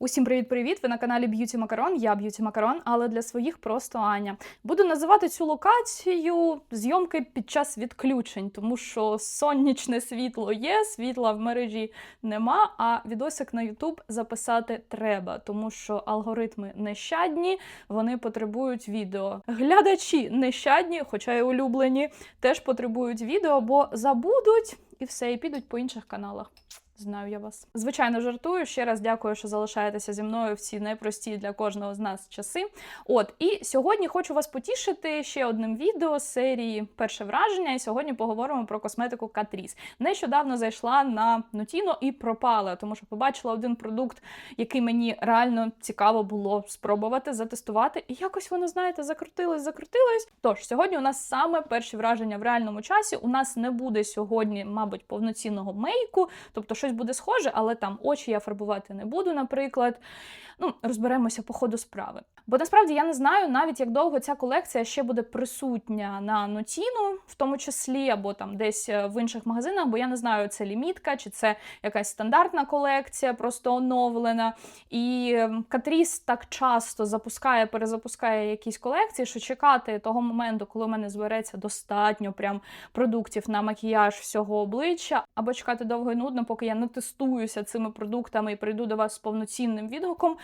Усім привіт-привіт! Ви на каналі Б'юті Макарон. Я Б'юті Макарон, але для своїх просто Аня. Буду називати цю локацію зйомки під час відключень, тому що сонячне світло є, світла в мережі нема. А відосик на YouTube записати треба, тому що алгоритми нещадні, вони потребують відео. Глядачі нещадні, хоча й улюблені, теж потребують відео, бо забудуть і все, і підуть по інших каналах. Знаю я вас. Звичайно, жартую. Ще раз дякую, що залишаєтеся зі мною в ці непрості для кожного з нас часи. От і сьогодні хочу вас потішити ще одним відео з серії Перше враження. І сьогодні поговоримо про косметику Катріс. Нещодавно зайшла на Нотіно і пропала, тому що побачила один продукт, який мені реально цікаво було спробувати затестувати. І якось воно, знаєте, закрутилось, закрутилось. Тож сьогодні у нас саме перші враження в реальному часі. У нас не буде сьогодні, мабуть, повноцінного мейку, тобто щось буде схоже, але там очі я фарбувати не буду, наприклад. Ну, розберемося по ходу справи. Бо насправді я не знаю навіть як довго ця колекція ще буде присутня на Нотіну, в тому числі, або там десь е, в інших магазинах, бо я не знаю, це лімітка, чи це якась стандартна колекція, просто оновлена. І ем, Катріс так часто запускає, перезапускає якісь колекції, що чекати того моменту, коли в мене збереться достатньо прям продуктів на макіяж всього обличчя, або чекати довго і нудно, поки я не тестуюся цими продуктами і прийду до вас з повноцінним відгуком.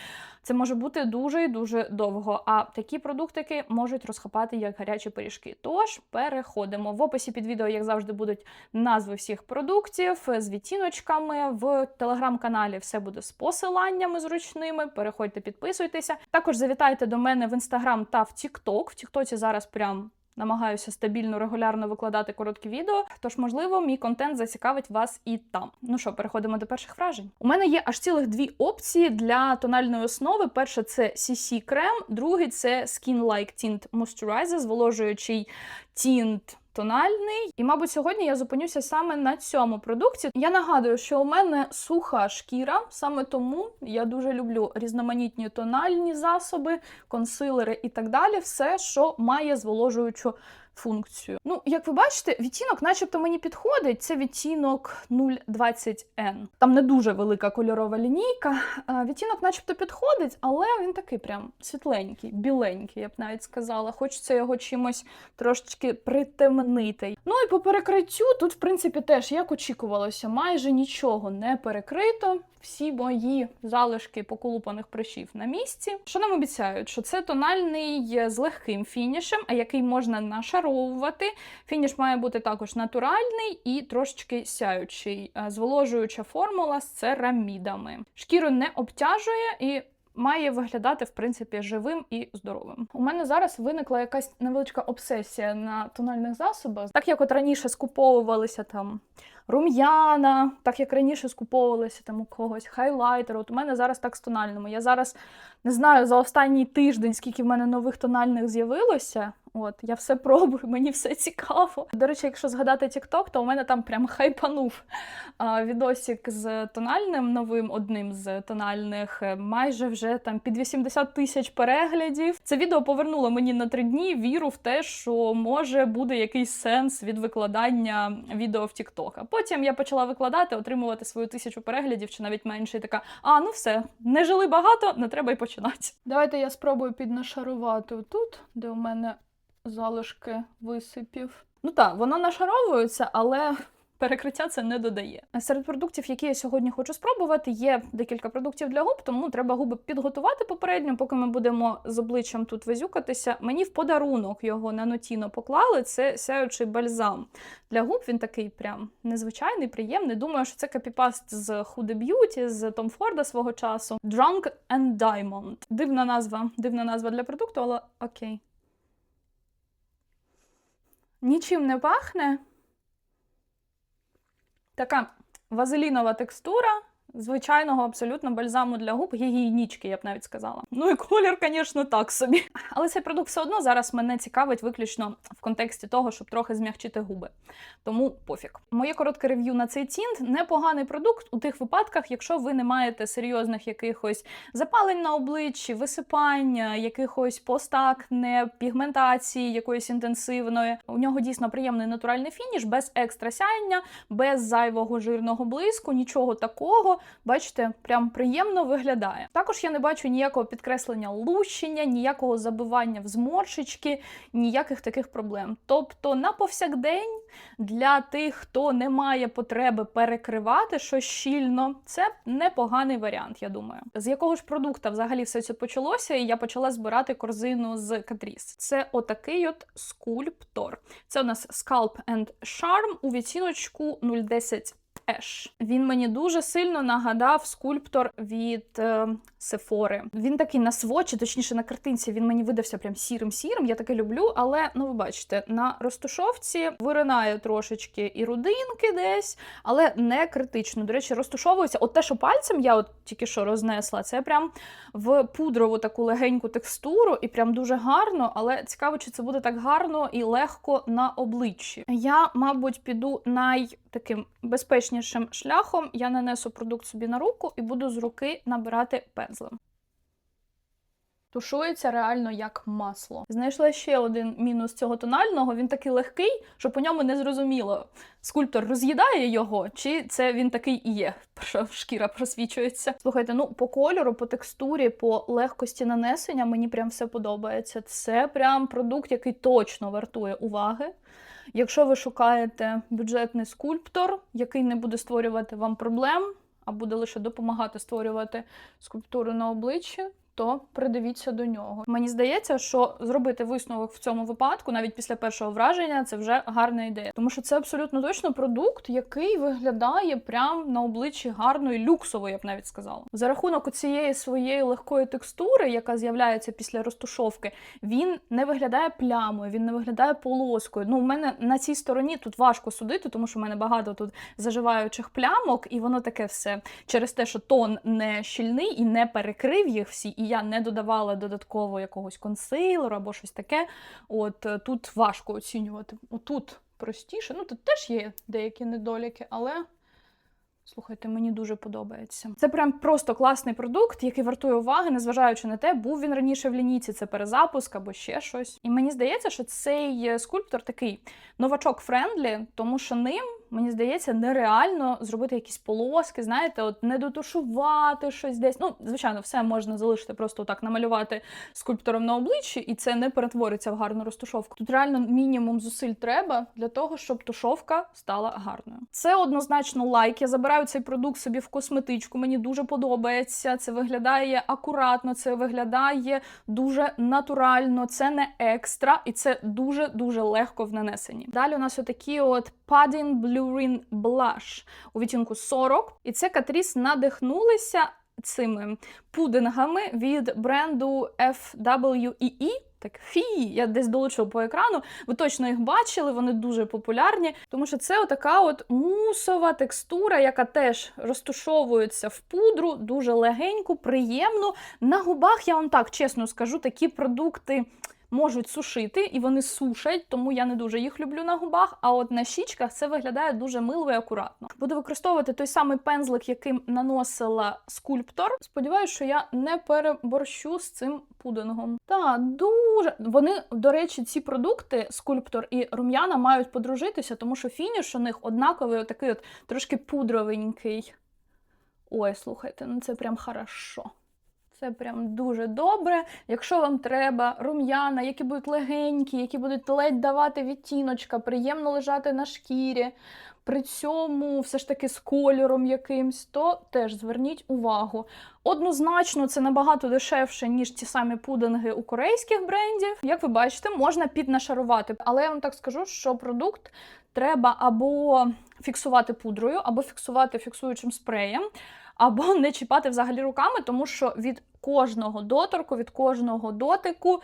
Це може бути дуже і дуже довго. А такі продуктики можуть розхопати як гарячі пиріжки. Тож переходимо. В описі під відео, як завжди, будуть назви всіх продуктів з відтіночками. В телеграм-каналі все буде з посиланнями зручними. Переходьте, підписуйтеся. Також завітайте до мене в інстаграм та в Тікток. В Тіктоці зараз прям. Намагаюся стабільно, регулярно викладати короткі відео, тож, можливо, мій контент зацікавить вас і там. Ну що, переходимо до перших вражень. У мене є аж цілих дві опції для тональної основи. Перша це CC крем, другий це Skin Like Tint Moisturizer, зволожуючий тінт. Тональний, і, мабуть, сьогодні я зупинюся саме на цьому продукті. Я нагадую, що у мене суха шкіра, саме тому я дуже люблю різноманітні тональні засоби, консилери і так далі. Все, що має зволожуючу функцію. Ну, як ви бачите, відтінок, начебто, мені підходить. Це відтінок 020N. Там не дуже велика кольорова лінійка. Відтінок, начебто, підходить, але він такий прям світленький, біленький, я б навіть сказала. Хочеться його чимось трошечки притемнити. Ну і по перекриттю тут, в принципі, теж як очікувалося, майже нічого не перекрито. Всі мої залишки поколупаних прищів на місці. Що нам обіцяють? Що це тональний з легким фінішем, а який можна нашаровувати. Фініш має бути також натуральний і трошечки сяючий. Е, Зволожуюча формула з церамідами. Шкіру не обтяжує і. Має виглядати в принципі живим і здоровим. У мене зараз виникла якась невеличка обсесія на тональних засобах. Так як от раніше скуповувалися там рум'яна, так як раніше скуповувалися там у когось хайлайтер. От у мене зараз так з тональними. Я зараз не знаю за останній тиждень, скільки в мене нових тональних з'явилося. От, я все пробую, мені все цікаво. До речі, якщо згадати TikTok, то у мене там прям хайпанув а, відосик з тональним новим, одним з тональних, е, майже вже там під 80 тисяч переглядів. Це відео повернуло мені на три дні віру в те, що може буде якийсь сенс від викладання відео в TikTok. А потім я почала викладати, отримувати свою тисячу переглядів чи навіть менше. І така, а ну все, не жили багато, не треба й починати. Давайте я спробую піднашарувати тут, де у мене залишки висипів. Ну так, воно нашаровується, але перекриття це не додає. Серед продуктів, які я сьогодні хочу спробувати, є декілька продуктів для губ, тому треба губи підготувати попередньо, поки ми будемо з обличчям тут визюкатися. Мені в подарунок його на нотіно поклали. Це сяючий бальзам для губ. Він такий прям незвичайний, приємний. Думаю, що це копіпаст з Huda Beauty, з Tom Ford свого часу. Drunk and Diamond. Дивна назва, дивна назва для продукту, але окей. Нічим не пахне. Така вазелінова текстура. Звичайного абсолютно бальзаму для губ, гігієнічки, я б навіть сказала. Ну і колір, звісно, так собі. Але цей продукт все одно зараз мене цікавить виключно в контексті того, щоб трохи змягчити губи. Тому пофіг. Моє коротке рев'ю на цей тінт непоганий продукт у тих випадках, якщо ви не маєте серйозних якихось запалень на обличчі, висипання, якихось постакне, пігментації якоїсь інтенсивної. У нього дійсно приємний натуральний фініш, без екстра сяєння, без зайвого жирного блиску, нічого такого. Бачите, прям приємно виглядає. Також я не бачу ніякого підкреслення лущення, ніякого забивання в зморшечки, ніяких таких проблем. Тобто на повсякдень для тих, хто не має потреби перекривати щось щільно, це непоганий варіант, я думаю. З якого ж продукта взагалі все це почалося, і я почала збирати корзину з Catrice. Це отакий от скульптор. Це у нас Scalp and Charm у відціночку 010 Ash. Він мені дуже сильно нагадав скульптор від е, Сефори. Він такий на свочі, точніше на картинці, він мені видався прям сірим-сірим. Я таке люблю, але ну ви бачите, на розтушовці виринає трошечки і рудинки десь, але не критично. До речі, розтушовується. От те, що пальцем я от тільки що рознесла, це прям в пудрову таку легеньку текстуру, і прям дуже гарно, але цікаво, чи це буде так гарно і легко на обличчі. Я, мабуть, піду най таким безпечнішим шляхом. Я нанесу продукт собі на руку і буду з руки набирати пензлем. Тушується реально як масло. Знайшла ще один мінус цього тонального. Він такий легкий, що по ньому не зрозуміло, скульптор роз'їдає його, чи це він такий і є, шкіра просвічується. Слухайте, ну по кольору, по текстурі, по легкості нанесення мені прям все подобається. Це прям продукт, який точно вартує уваги. Якщо ви шукаєте бюджетний скульптор, який не буде створювати вам проблем, а буде лише допомагати створювати скульптуру на обличчі, то придивіться до нього. Мені здається, що зробити висновок в цьому випадку, навіть після першого враження, це вже гарна ідея. Тому що це абсолютно точно продукт, який виглядає прям на обличчі гарно і люксово, я б навіть сказала. За рахунок цієї своєї легкої текстури, яка з'являється після розтушовки, він не виглядає плямою, він не виглядає полоскою. Ну, у мене на цій стороні тут важко судити, тому що в мене багато тут заживаючих плямок, і воно таке все через те, що тон не щільний і не перекрив їх всі. Я не додавала додатково якогось консилеру або щось таке. От е, тут важко оцінювати. Отут простіше. Ну тут теж є деякі недоліки, але. Слухайте, мені дуже подобається. Це прям просто класний продукт, який вартує уваги, незважаючи на те, був він раніше в лінійці, це перезапуск або ще щось. І мені здається, що цей е, скульптор такий новачок френдлі, тому що ним. Мені здається, нереально зробити якісь полоски, знаєте, от не дотушувати щось десь. Ну, звичайно, все можна залишити, просто так намалювати скульптором на обличчі, і це не перетвориться в гарну розтушовку. Тут реально мінімум зусиль треба для того, щоб тушовка стала гарною. Це однозначно лайк. Я забираю цей продукт собі в косметичку. Мені дуже подобається. Це виглядає акуратно, це виглядає дуже натурально, це не екстра, і це дуже дуже легко в нанесенні. Далі у нас отакі от Padding Blurring Blush у відтінку 40. І це Catrice надихнулися цими пудингами від бренду FWEE. Так, фі, я десь долучу по екрану. Ви точно їх бачили, вони дуже популярні, тому що це отака от мусова текстура, яка теж розтушовується в пудру, дуже легеньку, приємну. На губах я вам так чесно скажу, такі продукти можуть сушити, і вони сушать, тому я не дуже їх люблю на губах. А от на щічках це виглядає дуже мило і акуратно. Буду використовувати той самий пензлик, яким наносила скульптор. Сподіваюсь, що я не переборщу з цим пудингом. Та дуже вони, до речі, ці продукти, скульптор і рум'яна, мають подружитися, тому що фініш у них однаковий, отакий от трошки пудровенький. Ой, слухайте, ну це прям хорошо. Це прям дуже добре. Якщо вам треба рум'яна, які будуть легенькі, які будуть ледь давати відтіночка, приємно лежати на шкірі, при цьому все ж таки з кольором якимсь, то теж зверніть увагу. Однозначно, це набагато дешевше, ніж ті самі пудинги у корейських брендів. Як ви бачите, можна піднашарувати. Але я вам так скажу, що продукт треба або фіксувати пудрою, або фіксувати фіксуючим спреєм або не чіпати взагалі руками, тому що від кожного доторку, від кожного дотику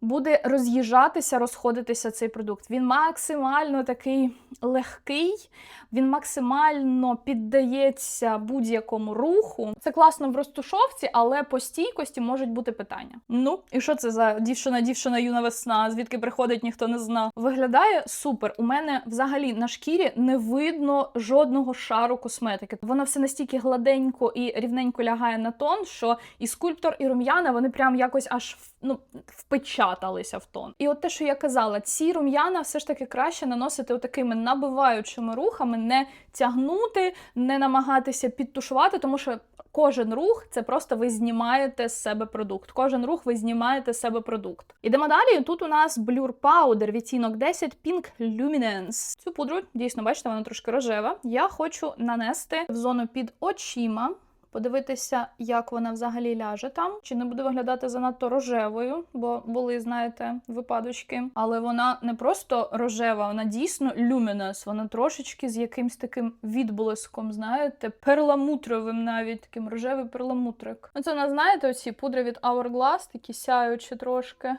буде роз'їжджатися, розходитися цей продукт. Він максимально такий легкий, він максимально піддається будь-якому руху. Це класно в розтушовці, але по стійкості можуть бути питання. Ну, і що це за дівчина, дівчина, юна весна? Звідки приходить, ніхто не зна. Виглядає супер. У мене взагалі на шкірі не видно жодного шару косметики. Воно все настільки гладенько і рівненько лягає на тон, що і скульптор, і рум'яна вони прям якось аж ну, впечатали впечаталися в тон. І от те, що я казала, ці рум'яна все ж таки краще наносити такими набиваючими рухами, не тягнути, не намагатися підтушувати, тому що. Кожен рух це просто ви знімаєте з себе продукт. Кожен рух ви знімаєте з себе продукт. Ідемо далі. Тут у нас Blur Powder відтінок 10 Pink Luminance. Цю пудру дійсно бачите, вона трошки рожева. Я хочу нанести в зону під очима. Подивитися, як вона взагалі ляже там, чи не буде виглядати занадто рожевою, бо були, знаєте, випадочки. Але вона не просто рожева, вона дійсно люмінес. Вона трошечки з якимсь таким відблиском, знаєте, перламутровим навіть таким рожевий перламутрик. Ну, це вона, знаєте, оці пудри від Hourglass, такі сяючі трошки.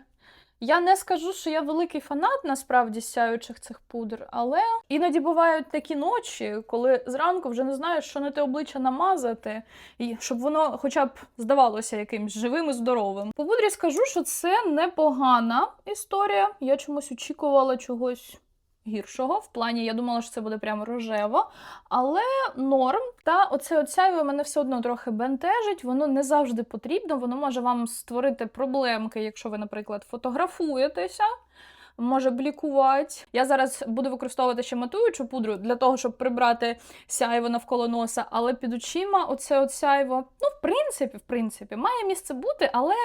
Я не скажу, що я великий фанат насправді сяючих цих пудр, але іноді бувають такі ночі, коли зранку вже не знаєш, що на те обличчя намазати, і щоб воно хоча б здавалося якимось живим і здоровим. По пудрі скажу, що це непогана історія. Я чомусь очікувала чогось. Гіршого в плані, я думала, що це буде прямо рожево, але норм. Та оце оцяйве мене все одно трохи бентежить. Воно не завжди потрібно. Воно може вам створити проблемки, якщо ви, наприклад, фотографуєтеся. Може блікувати. Я зараз буду використовувати ще матуючу пудру для того, щоб прибрати сяйво навколо носа, але під очима оце от сяйво. Ну, в принципі, в принципі, має місце бути, але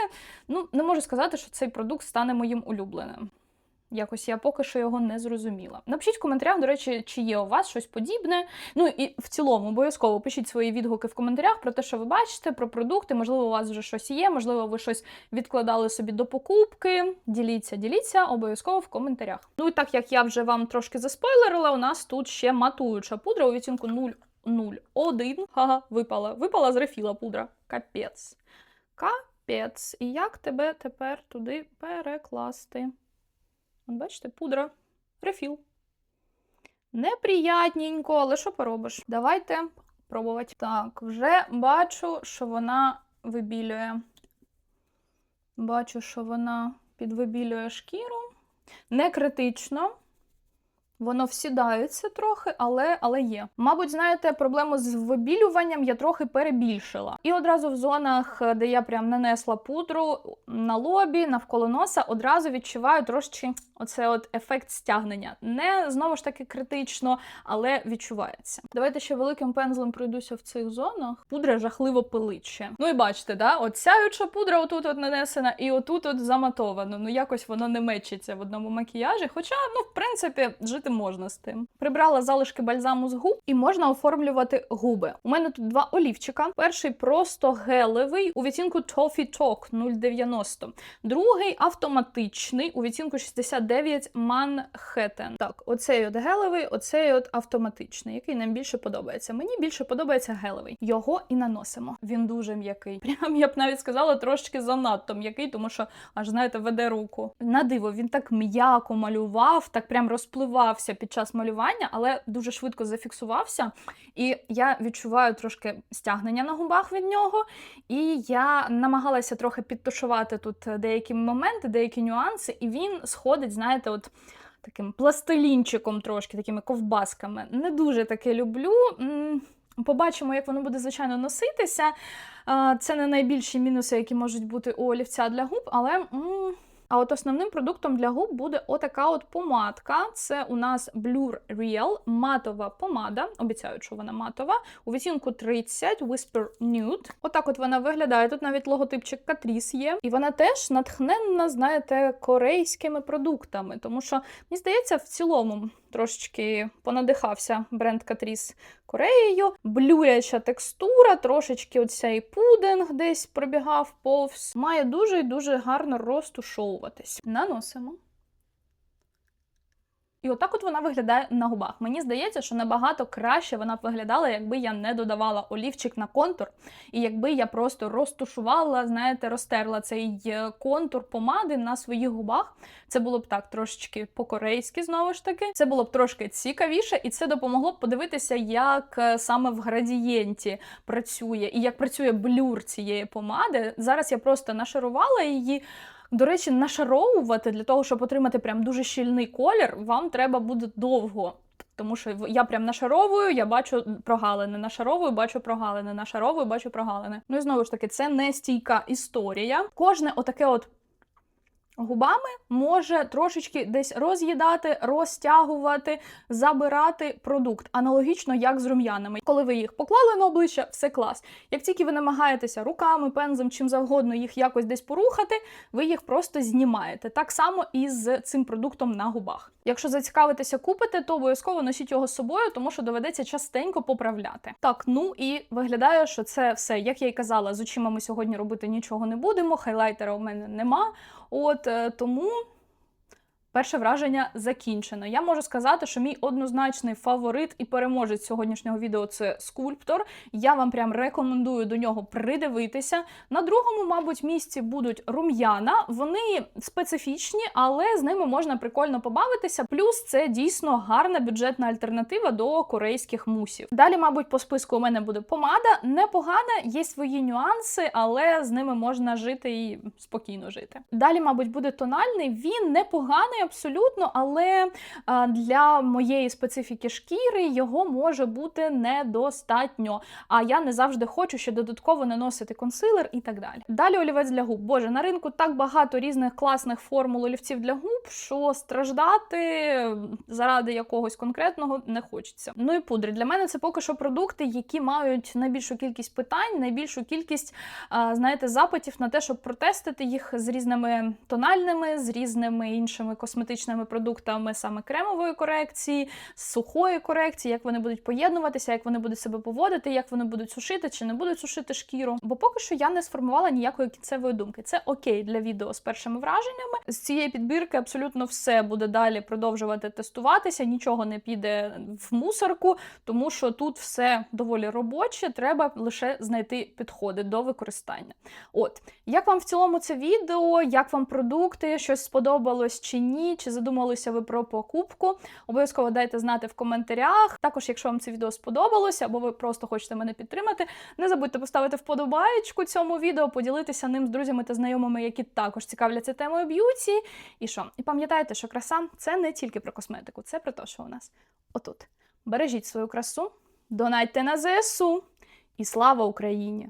ну не можу сказати, що цей продукт стане моїм улюбленим. Якось я поки що його не зрозуміла. Напишіть в коментарях, до речі, чи є у вас щось подібне. Ну і в цілому обов'язково пишіть свої відгуки в коментарях про те, що ви бачите, про продукти. Можливо, у вас вже щось є, можливо, ви щось відкладали собі до покупки. Діліться, діліться обов'язково в коментарях. Ну і так як я вже вам трошки заспойлерила, у нас тут ще матуюча пудра у відтінку 001. Ага, випала. Випала з рефіла пудра. Капець. Капець. І як тебе тепер туди перекласти? От бачите, пудра, рефіл. Неприятненько, але що поробиш? Давайте пробувати. Так, вже бачу, що вона вибілює. Бачу, що вона підвибілює шкіру. Не критично. Воно всідається трохи, але але є. Мабуть, знаєте, проблему з вибілюванням я трохи перебільшила. І одразу в зонах, де я прям нанесла пудру на лобі, навколо носа, одразу відчуваю трошки оце от ефект стягнення. Не знову ж таки критично, але відчувається. Давайте ще великим пензлем пройдуся в цих зонах. Пудра жахливо пиличе. Ну і бачите, да? от сяюча пудра отут от нанесена, і отут от заматовано. Ну якось воно не мечиться в одному макіяжі. Хоча, ну, в принципі, жити можна з тим. Прибрала залишки бальзаму з губ і можна оформлювати губи. У мене тут два олівчика. Перший просто гелевий у відтінку Toffee Talk 090. Другий автоматичний у відтінку 69 Manhattan. Так, оцей от гелевий, оцей от автоматичний, який нам більше подобається. Мені більше подобається гелевий. Його і наносимо. Він дуже м'який. Прям я б навіть сказала трошки занадто м'який, тому що аж знаєте, веде руку. На диво, він так м'яко малював, так прям розпливав хвилювався під час малювання, але дуже швидко зафіксувався. І я відчуваю трошки стягнення на губах від нього. І я намагалася трохи підтушувати тут деякі моменти, деякі нюанси, і він сходить, знаєте, от. Таким пластилінчиком трошки, такими ковбасками. Не дуже таке люблю. Побачимо, як воно буде, звичайно, носитися. Це не найбільші мінуси, які можуть бути у олівця для губ, але а от основним продуктом для губ буде отака от помадка. Це у нас Blur Real матова помада. Обіцяю, що вона матова. У відтінку 30 Whisper Nude. Отак от вона виглядає. Тут навіть логотипчик Catrice є. І вона теж натхненна, знаєте, корейськими продуктами. Тому що, мені здається, в цілому трошечки понадихався бренд Catrice Кореєю. Блюряча текстура, трошечки оцей пудинг десь пробігав повз. Має дуже і дуже гарно розтушовуватись. Наносимо. І отак от вона виглядає на губах. Мені здається, що набагато краще вона б виглядала, якби я не додавала олівчик на контур, і якби я просто розтушувала, знаєте, розтерла цей е, контур помади на своїх губах. Це було б так трошечки по-корейськи, знову ж таки. Це було б трошки цікавіше, і це допомогло б подивитися, як е, саме в градієнті працює і як працює блюр цієї помади. Зараз я просто нашарувала її. До речі, нашаровувати для того, щоб отримати прям дуже щільний колір, вам треба буде довго. Тому що я прям нашаровую, я бачу прогалини, нашаровую, бачу прогалини, нашаровую, бачу прогалини. Ну і знову ж таки, це не стійка історія. Кожне отаке от губами може трошечки десь роз'їдати, розтягувати, забирати продукт, аналогічно як з рум'янами. Коли ви їх поклали на обличчя, все клас. Як тільки ви намагаєтеся руками, пензом, чим завгодно їх якось десь порухати, ви їх просто знімаєте. Так само і з цим продуктом на губах. Якщо зацікавитеся купити, то обов'язково носіть його з собою, тому що доведеться частенько поправляти. Так, ну і виглядає, що це все, як я й казала, з очима ми сьогодні робити нічого не будемо. Хайлайтера у мене нема. От е, тому. Перше враження закінчено. Я можу сказати, що мій однозначний фаворит і переможець сьогоднішнього відео це скульптор. Я вам прям рекомендую до нього придивитися. На другому, мабуть, місці будуть рум'яна. Вони специфічні, але з ними можна прикольно побавитися. Плюс це дійсно гарна бюджетна альтернатива до корейських мусів. Далі, мабуть, по списку у мене буде помада. Непогана, є свої нюанси, але з ними можна жити і спокійно жити. Далі, мабуть, буде тональний. Він непоганий абсолютно, але для моєї специфіки шкіри його може бути недостатньо. А я не завжди хочу ще додатково наносити консилер і так далі. Далі олівець для губ. Боже, на ринку так багато різних класних формул олівців для губ, що страждати заради якогось конкретного не хочеться. Ну і пудри. Для мене це поки що продукти, які мають найбільшу кількість питань, найбільшу кількість, знаєте, запитів на те, щоб протестити їх з різними тональними, з різними іншими косметичними продуктами, саме кремової корекції, сухої корекції, як вони будуть поєднуватися, як вони будуть себе поводити, як вони будуть сушити чи не будуть сушити шкіру. Бо поки що я не сформувала ніякої кінцевої думки. Це окей для відео з першими враженнями. З цієї підбірки абсолютно все буде далі продовжувати тестуватися, нічого не піде в мусорку, тому що тут все доволі робоче. Треба лише знайти підходи до використання. От як вам в цілому це відео, як вам продукти, щось сподобалось чи ні, чи задумалися ви про покупку? Обов'язково дайте знати в коментарях. Також, якщо вам це відео сподобалося, або ви просто хочете мене підтримати, не забудьте поставити вподобаєчку цьому відео, поділитися ним з друзями та знайомими, які також цікавляться темою б'юті. І що? І пам'ятайте, що краса це не тільки про косметику, це про те, що у нас отут. Бережіть свою красу, донайте на ЗСУ і слава Україні!